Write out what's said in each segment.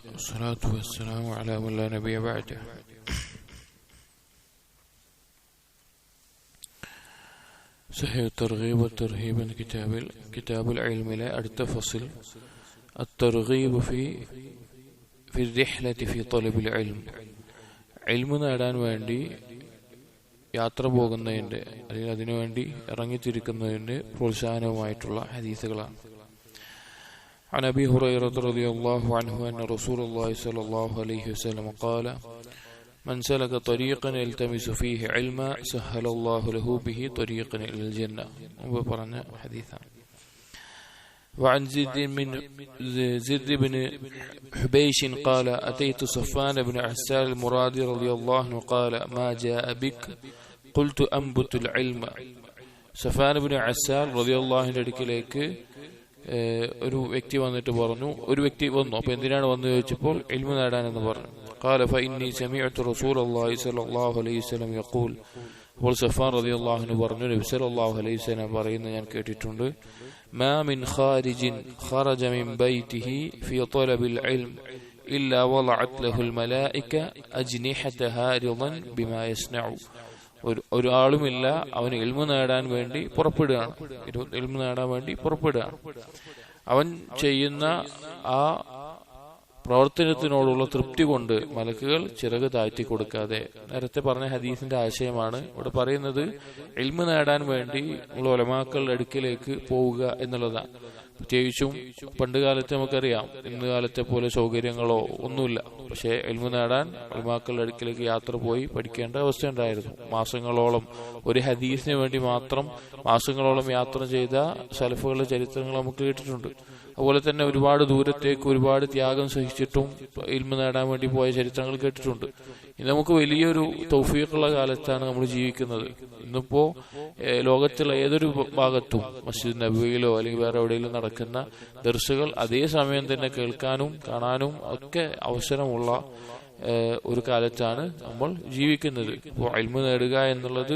والصلاة والسلام على من لا نبي بعده صحيح الترغيب والترهيب من كتاب كتاب العلم لا അടുത്ത فصل الترغيب في في الرحلة في طلب العلم علم നേടാൻ വേണ്ടി യാത്ര പോകുന്നതിൻ്റെ അല്ലെങ്കിൽ അതിനുവേണ്ടി ഇറങ്ങിത്തിരിക്കുന്നതിൻ്റെ പ്രോത്സാഹനവുമായിട്ടുള്ള ഹദീസുകളാണ് عن ابي هريره رضي الله عنه ان رسول الله صلى الله عليه وسلم قال من سلك طريقا يلتمس فيه علما سهل الله له به طريقا الى الجنه وبرنا حديثا وعن زيد من زيد بن حبيش قال اتيت صفان بن عسال المرادي رضي الله عنه قال ما جاء بك قلت انبت العلم സഫാൻ ബിൻ അസാൽ റളിയല്ലാഹുവിന്റെ അടുക്കിലേക്ക് ഒരു വ്യക്തി വന്നിട്ട് പറഞ്ഞു ഒരു വ്യക്തി വന്നു അപ്പൊ എന്തിനാണ് വന്നു ചോദിച്ചപ്പോൾ ഇൽമു നേടാനെന്ന് പറഞ്ഞു قال فإني سمعت رسول الله صلى الله عليه وسلم يقول അപ്പോൾ സഫാൻ റതി അള്ളാഹുന് പറഞ്ഞു നബി സല്ലല്ലാഹു അലൈഹി വസല്ലം പറയുന്നത് ഞാൻ കേട്ടിട്ടുണ്ട് ما من خارج خرج من بيته في طلب العلم إلا وضعت له الملائكة أجنحتها رضا بما يصنع ഒരു ഒരാളുമില്ല അവൻ എൽമു നേടാൻ വേണ്ടി പുറപ്പെടുകയാണ് എൽമു നേടാൻ വേണ്ടി പുറപ്പെടുകയാണ് അവൻ ചെയ്യുന്ന ആ പ്രവർത്തനത്തിനോടുള്ള തൃപ്തി കൊണ്ട് മലക്കുകൾ ചിറക് താഴ്ത്തി കൊടുക്കാതെ. നേരത്തെ പറഞ്ഞ ഹദീസിന്റെ ആശയമാണ്. ഇവിടെ പറയുന്നത് എൽമു നേടാൻ വേണ്ടി ഉള്ള ഒലമാക്കളുടെ അടുക്കിലേക്ക് പോവുക എന്നുള്ളതാണ്. പ്രത്യേകിച്ചും പണ്ട് കാലത്ത് നമുക്കറിയാം. ഇന്ന് കാലത്തെ പോലെ സൗകര്യങ്ങളോ ഒന്നുമില്ല. പക്ഷേ എൽമു നേടാൻ ഉൾമാക്കളുടെ അടുക്കിലേക്ക് യാത്ര പോയി പഠിക്കേണ്ട അവസ്ഥ ഉണ്ടായിരുന്നു. മാസങ്ങളോളം ഒരു ഹദീസിന് വേണ്ടി മാത്രം മാസങ്ങളോളം യാത്ര ചെയ്ത സലഫുകളുടെ ചരിത്രങ്ങൾ നമുക്ക് കേട്ടിട്ടുണ്ട്. അതുപോലെ തന്നെ ഒരുപാട് ദൂരത്തേക്ക് ഒരുപാട് ത്യാഗം സഹിച്ചിട്ടും ഇൽമ നേടാൻ വേണ്ടി പോയ ചരിത്രങ്ങൾ കേട്ടിട്ടുണ്ട്. ഇന്ന് നമുക്ക് വലിയൊരു തൗഫീഖുള്ള കാലത്താണ് നമ്മൾ ജീവിക്കുന്നത്. ഇന്നിപ്പോ ലോകത്തുള്ള ഏതൊരു ഭാഗത്തും മസ്ജിദ് നബിയിലോ അല്ലെങ്കിൽ വേറെ എവിടെയെങ്കിലും നടക്കുന്ന ദർസുകൾ അതേ സമയം തന്നെ കേൾക്കാനും കാണാനും ഒക്കെ അവസരമുള്ള ഒരു കാലത്താണ് നമ്മൾ ജീവിക്കുന്നത് ഇപ്പോൾ അൽമ നേടുക എന്നുള്ളത്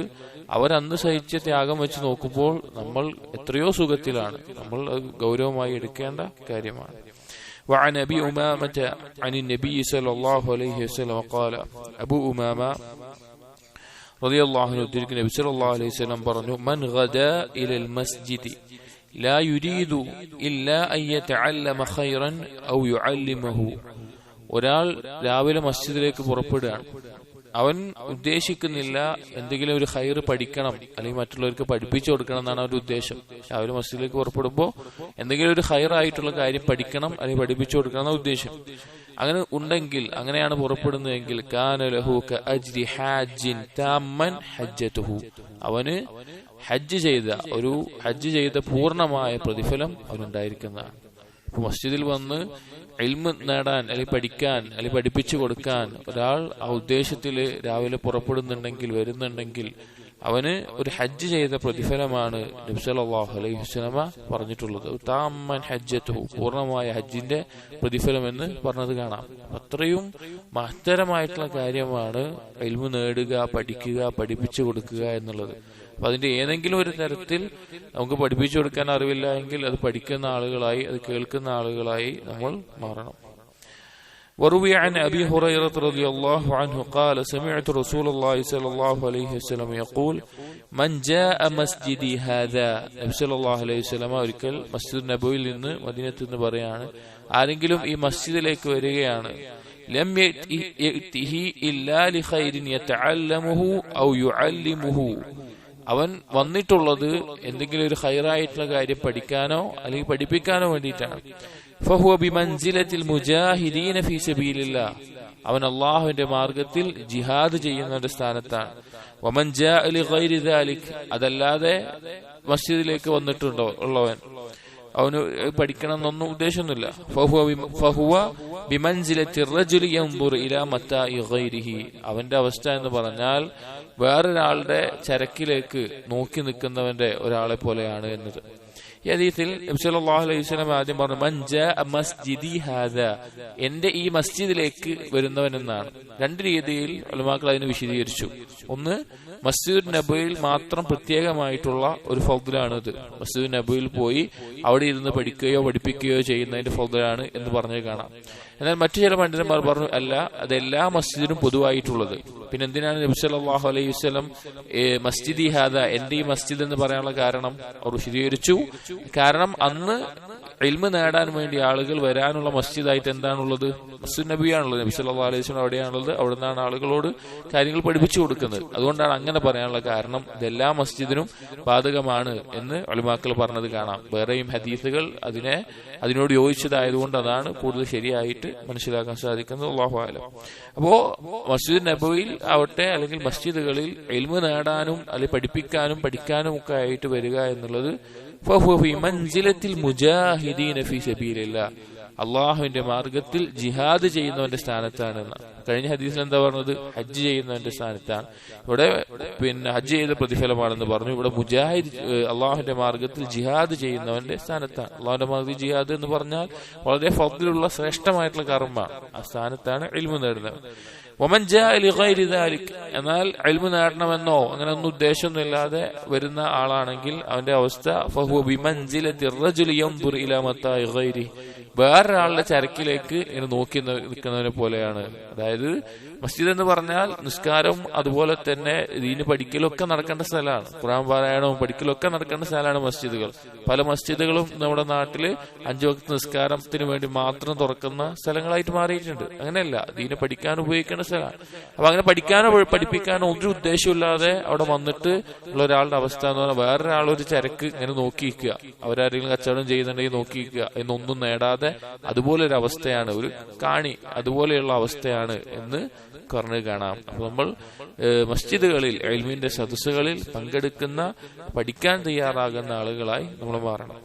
അവരന്ന് സഹിച്ച ത്യാഗം വെച്ച് നോക്കുമ്പോൾ നമ്മൾ എത്രയോ സുഖത്തിലാണ് നമ്മൾ ഗൗരവമായി എടുക്കേണ്ട കാര്യമാണ് وعن ابي امامه عن النبي صلى الله عليه وسلم قال ابو امامه رضي الله عنه تلك النبي صلى الله عليه وسلم പറഞ്ഞു من غدا الى المسجد لا يريد الا ان يتعلم خيرا او يعلمه ഒരാൾ രാവിലെ മസ്ജിദിലേക്ക് പുറപ്പെടുകയാണ്. അവൻ ഉദ്ദേശിക്കുന്നില്ല എന്തെങ്കിലും ഒരു ഹൈർ പഠിക്കണം അല്ലെങ്കിൽ മറ്റുള്ളവർക്ക് പഠിപ്പിച്ചു കൊടുക്കണം എന്നാണ് അവന്റെ ഉദ്ദേശം. രാവിലെ മസ്ജിദിലേക്ക് പുറപ്പെടുമ്പോൾ എന്തെങ്കിലും ഒരു ഹൈർ ആയിട്ടുള്ള കാര്യം പഠിക്കണം അല്ലെങ്കിൽ പഠിപ്പിച്ചു കൊടുക്കണം എന്ന ഉദ്ദേശം. അങ്ങനെ ഉണ്ടെങ്കിൽ അങ്ങനെയാണ് പുറപ്പെടുന്നതെങ്കിൽ അവന് ഹജ്ജ് ചെയ്ത ഒരു ഹജ്ജ് ചെയ്ത പൂർണമായ പ്രതിഫലം അവനുണ്ടായിരിക്കുന്നതാണ്. മസ്ജിദിൽ വന്ന് എൽമ് നേടാൻ അല്ലെങ്കിൽ പഠിക്കാൻ അല്ലെങ്കിൽ പഠിപ്പിച്ചു കൊടുക്കാൻ ഒരാൾ ആ ഉദ്ദേശത്തിൽ രാവിലെ പുറപ്പെടുന്നുണ്ടെങ്കിൽ വരുന്നുണ്ടെങ്കിൽ അവന് ഒരു ഹജ്ജ് ചെയ്ത പ്രതിഫലമാണ് നബ്സലാഹു അലൈഹി പറഞ്ഞിട്ടുള്ളത്. താമൻ ഹജ്ജത്തു പൂർണമായ ഹജ്ജിന്റെ പ്രതിഫലം എന്ന് പറഞ്ഞത് കാണാം. അത്രയും മഹത്തരമായിട്ടുള്ള കാര്യമാണ് എൽമു നേടുക പഠിക്കുക പഠിപ്പിച്ചു കൊടുക്കുക എന്നുള്ളത്. അപ്പൊ അതിന്റെ ഏതെങ്കിലും ഒരു തരത്തിൽ നമുക്ക് പഠിപ്പിച്ചു കൊടുക്കാൻ അറിവില്ല എങ്കിൽ അത് പഠിക്കുന്ന ആളുകളായി അത് കേൾക്കുന്ന ആളുകളായി നമ്മൾ മാറണം. وروي عن أبي هريرة رضي الله عنه قال سمعت رسول الله صلى الله عليه وسلم يقول من جاء مسجدي هذا നബി സല്ലല്ലാഹു അലൈഹി വസല്ലം ഒരിക്കൽ മസ്ജിദ് നബവിയിൽ നിന്ന് മദീനത്ത് നിന്ന് പറയാണ് ആരെങ്കിലും ഈ മസ്ജിദിലേക്ക് വരികയാണ് ലം യഅതിഹി ഇല്ലാ ലിഖൈരിൻ യതഅല്ലമുഹു ഔ യുഅല്ലിമുഹു അവൻ വന്നിട്ടുള്ളത് എന്തെങ്കിലും ഒരു ഹൈറായിട്ടുള്ള കാര്യം പഠിക്കാനോ അല്ലെങ്കിൽ പഠിപ്പിക്കാനോ വേണ്ടിയിട്ടാണ് ഫഹുവ ബിമൻസിലത്തിൽ മുജാഹിദീന ഫീ സബീലില്ലാ അവൻ അള്ളാഹുവിന്റെ മാർഗത്തിൽ ജിഹാദ് ചെയ്യുന്ന ഒരു സ്ഥാനത്താണ് വമൻ അതല്ലാതെ മസ്ജിദിലേക്ക് വന്നിട്ടുണ്ടോ ഉള്ളവൻ. അവന് പഠിക്കണം എന്നൊന്നും ഉദ്ദേശമൊന്നുമില്ല ഫഹുവ അവന്റെ അവസ്ഥ എന്ന് പറഞ്ഞാൽ വേറൊരാളുടെ ചരക്കിലേക്ക് നോക്കി നിൽക്കുന്നവന്റെ ഒരാളെ പോലെയാണ് എന്നത്. ഈ നബ്സല്ലാഹു അലൈഹി ആദ്യം പറഞ്ഞു മഞ്ച മസ്ജിദി ഹാദ. എന്റെ ഈ മസ്ജിദിലേക്ക് വരുന്നവൻ എന്നാണ്. രണ്ട് രീതിയിൽ അലമാക്കൾ അതിനെ വിശദീകരിച്ചു. ഒന്ന് മസ്ജിദ് നബയിൽ മാത്രം പ്രത്യേകമായിട്ടുള്ള ഒരു ഫൗദലാണിത്. മസ്ജിദ് നബയിൽ പോയി അവിടെ ഇരുന്ന് പഠിക്കുകയോ പഠിപ്പിക്കുകയോ ചെയ്യുന്നതിന്റെ ഫൗദലാണ് എന്ന് പറഞ്ഞു കാണാം. എന്നാൽ മറ്റു ചില പണ്ഡിതന്മാർ പറഞ്ഞു അല്ല അത് എല്ലാ മസ്ജിദിനും പൊതുവായിട്ടുള്ളത്. പിന്നെ എന്തിനാണ് നബി സല്ലല്ലാഹു അലൈഹി വസ്ലം മസ്ജിദി ഹാദ എന്റെ ഈ മസ്ജിദ് എന്ന് പറയാനുള്ള കാരണം? അവർ വിശദീകരിച്ചു. കാരണം അന്ന് ഇൽമ നേടാൻ വേണ്ടി ആളുകൾ വരാനുള്ള മസ്ജിദായിട്ട് എന്താണുള്ളത്? മസ്ജിദ് നബിയാണുള്ളത്. നബി സല്ലാ അലൈഹി വസല്ലം അവിടെയാണുള്ളത്. അവിടെ നിന്നാണ് ആളുകളോട് കാര്യങ്ങൾ പഠിപ്പിച്ചു കൊടുക്കുന്നത്. അതുകൊണ്ടാണ് അങ്ങനെ പറയാനുള്ള കാരണം ഇതെല്ലാ മസ്ജിദിനും ബാധകമാണ് എന്ന് അളിമാക്കൾ പറഞ്ഞത് കാണാം. വേറെയും ഹദീസുകൾ അതിനെ അതിനോട് യോജിച്ചതായതുകൊണ്ട് അതാണ് കൂടുതൽ ശരിയായിട്ട് മനസ്സിലാക്കാൻ സാധിക്കുന്നത്. അള്ളാഹു അപ്പോ മസ്ജിദ് നബവിയിൽ ആവട്ടെ അല്ലെങ്കിൽ മസ്ജിദുകളിൽ എൽമ നേടാനും അല്ലെങ്കിൽ പഠിപ്പിക്കാനും പഠിക്കാനും ഒക്കെ ആയിട്ട് വരിക എന്നുള്ളത് അള്ളാഹുവിന്റെ മാർഗത്തിൽ ജിഹാദ് ചെയ്യുന്നവന്റെ സ്ഥാനത്താണ് കഴിഞ്ഞ ഹദീസിൽ എന്താ പറഞ്ഞത്? ഹജ്ജ് ചെയ്യുന്നവന്റെ സ്ഥാനത്താണ്. ഇവിടെ പിന്നെ ഹജ്ജ് ചെയ്ത പ്രതിഫലമാണെന്ന് പറഞ്ഞു. ഇവിടെ മുജാഹിദ് അള്ളാഹുവിന്റെ മാർഗത്തിൽ ജിഹാദ് ചെയ്യുന്നവന്റെ സ്ഥാനത്താണ്. അള്ളാഹുന്റെ മാർഗത്തിൽ ജിഹാദ് എന്ന് പറഞ്ഞാൽ വളരെ ഫضലുള്ള ശ്രേഷ്ഠമായിട്ടുള്ള കർമ്മ. ആ സ്ഥാനത്താണ് ഇൽമു നേടുന്നത്. ഒമൻ എന്നാൽ അൽമു നേടണമെന്നോ അങ്ങനെ ഒന്നും ഉദ്ദേശമൊന്നുമില്ലാതെ വരുന്ന ആളാണെങ്കിൽ അവന്റെ അവസ്ഥ വേറൊരാളുടെ ചരക്കിലേക്ക് ഇങ്ങനെ നോക്കി നിൽക്കുന്നതിനെ പോലെയാണ്. അതായത് മസ്ജിദ് എന്ന് പറഞ്ഞാൽ നിസ്കാരം അതുപോലെ തന്നെ ദീന് പഠിക്കലൊക്കെ നടക്കേണ്ട സ്ഥലമാണ്. ഖുറാൻ പാരായണവും പഠിക്കലൊക്കെ നടക്കേണ്ട സ്ഥലമാണ് മസ്ജിദുകൾ. പല മസ്ജിദുകളും നമ്മുടെ നാട്ടിൽ അഞ്ചു വക്ത നിസ്കാരത്തിന് വേണ്ടി മാത്രം തുറക്കുന്ന സ്ഥലങ്ങളായിട്ട് മാറിയിട്ടുണ്ട്. അങ്ങനെയല്ല ദീനെ പഠിക്കാൻ ഉപയോഗിക്കേണ്ട സ്ഥലമാണ്. അപ്പൊ അങ്ങനെ പഠിക്കാനോ പഠിപ്പിക്കാനോ ഒരു ഉദ്ദേശമില്ലാതെ അവിടെ വന്നിട്ട് ഉള്ള ഒരാളുടെ അവസ്ഥ എന്ന് പറഞ്ഞാൽ വേറൊരാൾ ഒരു ചരക്ക് ഇങ്ങനെ നോക്കിയിരിക്കുക. അവരാരെങ്കിലും കച്ചവടം ചെയ്യുന്നുണ്ടെങ്കിൽ നോക്കിയിരിക്കുക. എന്നൊന്നും നേടാതെ അതുപോലെ ഒരു അവസ്ഥയാണ് ഒരു കാണി അതുപോലെയുള്ള അവസ്ഥയാണ് എന്ന് പറഞ്ഞു കാണാം. അപ്പൊ നമ്മൾ മസ്ജിദുകളിൽ എൽമിന്റെ സദസ്സുകളിൽ പങ്കെടുക്കുന്ന പഠിക്കാൻ തയ്യാറാകുന്ന ആളുകളായി നമ്മൾ മാറണം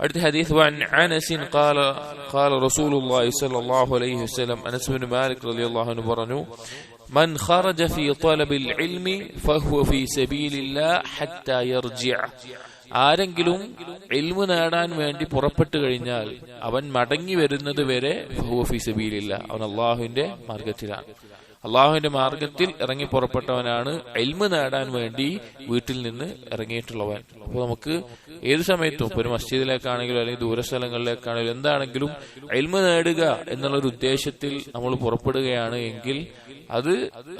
അടുത്ത ഹദീസ് وعن أنس قال قال رسول الله صلى الله عليه وسلم أنس بن مالك رضي الله عنه പറഞ്ഞു من خرج في طلب العلم فهو في سبيل الله حتى يرجع ആരെങ്കിലും ഇൽമു നേടാൻ വേണ്ടി പുറപ്പെട്ടു കഴിഞ്ഞാൽ അവൻ മടങ്ങി വരുന്നത് വരെ ഫഹുവ ഫീ സബീലില്ല അവൻ അള്ളാഹുവിന്റെ മാർഗത്തിലാണ് അള്ളാഹുവിന്റെ മാർഗത്തിൽ ഇറങ്ങി പുറപ്പെട്ടവനാണ്. എൽമ് നേടാൻ വേണ്ടി വീട്ടിൽ നിന്ന് ഇറങ്ങിയിട്ടുള്ളവൻ. അപ്പോൾ നമുക്ക് ഏത് സമയത്തും ഇപ്പൊ ഒരു മസ്ജിദിലേക്കാണെങ്കിലും അല്ലെങ്കിൽ ദൂരസ്ഥലങ്ങളിലേക്കാണെങ്കിലും എന്താണെങ്കിലും എൽമ് നേടുക എന്നുള്ള ഒരു ഉദ്ദേശത്തിൽ നമ്മൾ പുറപ്പെടുകയാണ് എങ്കിൽ അത്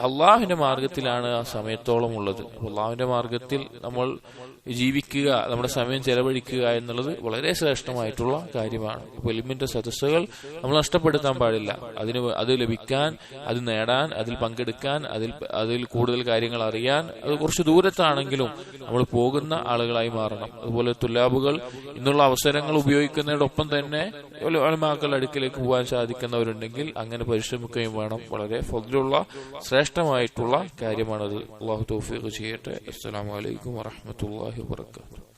അള്ളാഹുവിന്റെ മാർഗത്തിലാണ് ആ സമയത്തോളം ഉള്ളത്. അള്ളാഹുവിന്റെ മാർഗത്തിൽ നമ്മൾ ജീവിക്കുക നമ്മുടെ സമയം ചെലവഴിക്കുക എന്നുള്ളത് വളരെ ശ്രേഷ്ഠമായിട്ടുള്ള കാര്യമാണ്. ഇപ്പോൾ എലിമിന്റെ സദസ്സുകൾ നമ്മൾ നഷ്ടപ്പെടുത്താൻ പാടില്ല. അതിന് അത് ലഭിക്കാൻ അത് നേടാൻ അതിൽ പങ്കെടുക്കാൻ അതിൽ അതിൽ കൂടുതൽ കാര്യങ്ങൾ അറിയാൻ അത് കുറച്ച് ദൂരത്താണെങ്കിലും നമ്മൾ പോകുന്ന ആളുകളായി മാറണം. അതുപോലെ തുലാബുകൾ ഇന്നുള്ള അവസരങ്ങൾ ഉപയോഗിക്കുന്നതിനോടൊപ്പം തന്നെ ഒലമാക്കളുടെ അടുക്കിലേക്ക് പോകാൻ സാധിക്കുന്നവരുണ്ടെങ്കിൽ അങ്ങനെ പരിശ്രമിക്കുകയും വേണം. വളരെ ഫضലുള്ള ശ്രേഷ്ഠമായിട്ടുള്ള കാര്യമാണത്. അള്ളാഹു തൗഫീഖ് ചെയ്യട്ടെ. അസ്സാം അസ്സലാമു അലൈക്കും warahmatullahi wabarakatuh.